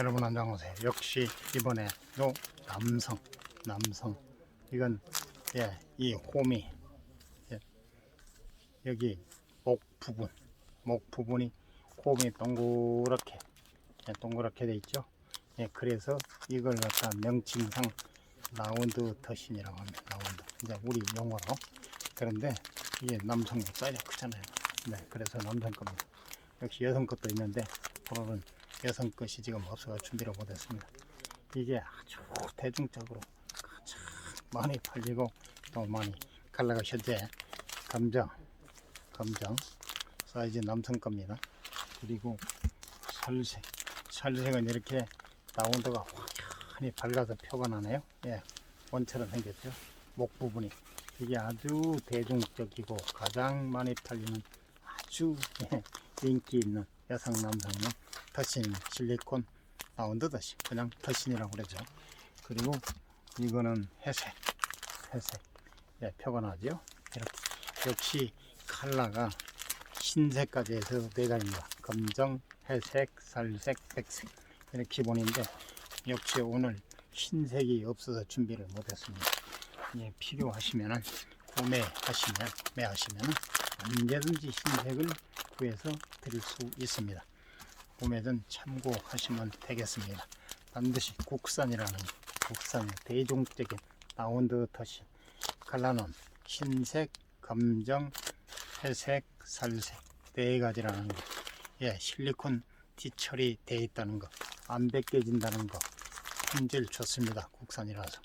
여러분 안녕하세요. 역시 이번에도 남성, 남성. 이건 예, 이 홈이 예, 여기 목 부분, 목 부분이 홈이 동그랗게 예, 동그랗게 돼 있죠. 예, 그래서 이걸 갖다 명칭상 라운드 터신이라고 합니다. 라운드. 이제 우리 용어로. 그런데 이게 남성 사이즈가 크잖아요. 네, 그래서 남성 겁니다. 역시 여성 것도 있는데 오늘은 여성 것이 지금 없어서 준비를 못했습니다. 이게 아주 대중적으로 가장 많이 팔리고 또 많이 갈라가 현재 검정, 검정 사이즈 남성 겁니다. 그리고 살색, 살색은 이렇게 라운드가 환히 밝아서 표가 나네요. 예, 원처럼 생겼죠. 목 부분이 이게 아주 대중적이고 가장 많이 팔리는 아주 예, 인기 있는 여성 남성용 터신 실리콘 라운드 터신 그냥 터신이라고 그러죠. 그리고 이거는 회색, 회색 예, 표가 나죠. 이렇게 역시 컬러가 흰색까지 해서 네 가지입니다. 검정, 회색, 살색, 백색 이렇게 기본인데 역시 오늘 흰색이 없어서 준비를 못했습니다. 예, 필요하시면은 구매하시면 매하시면 언제든지 흰색을 구해서 드릴 수 있습니다. 구매든 참고하시면 되겠습니다. 반드시 국산이라는 국산 대중적인 라운드 터신 컬러는 흰색, 검정, 회색, 살색 네 가지라는 거. 예, 실리콘 뒤처리 돼 있다는 거, 안 벗겨진다는 거, 품질 좋습니다. 국산이라서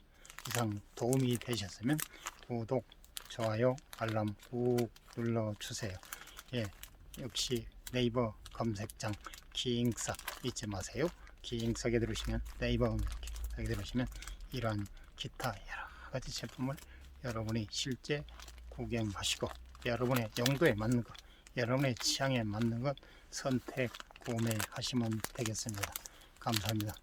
이상 도움이 되셨으면 구독, 좋아요, 알람 꾹 눌러주세요. 예, 역시 네이버 검색창 기잉석 잊지 마세요. 기잉석에 들으시면 네이버 검색에 들으시면 이런 기타 여러 가지 제품을 여러분이 실제 구경하시고 여러분의 용도에 맞는 것, 여러분의 취향에 맞는 것 선택 구매하시면 되겠습니다. 감사합니다.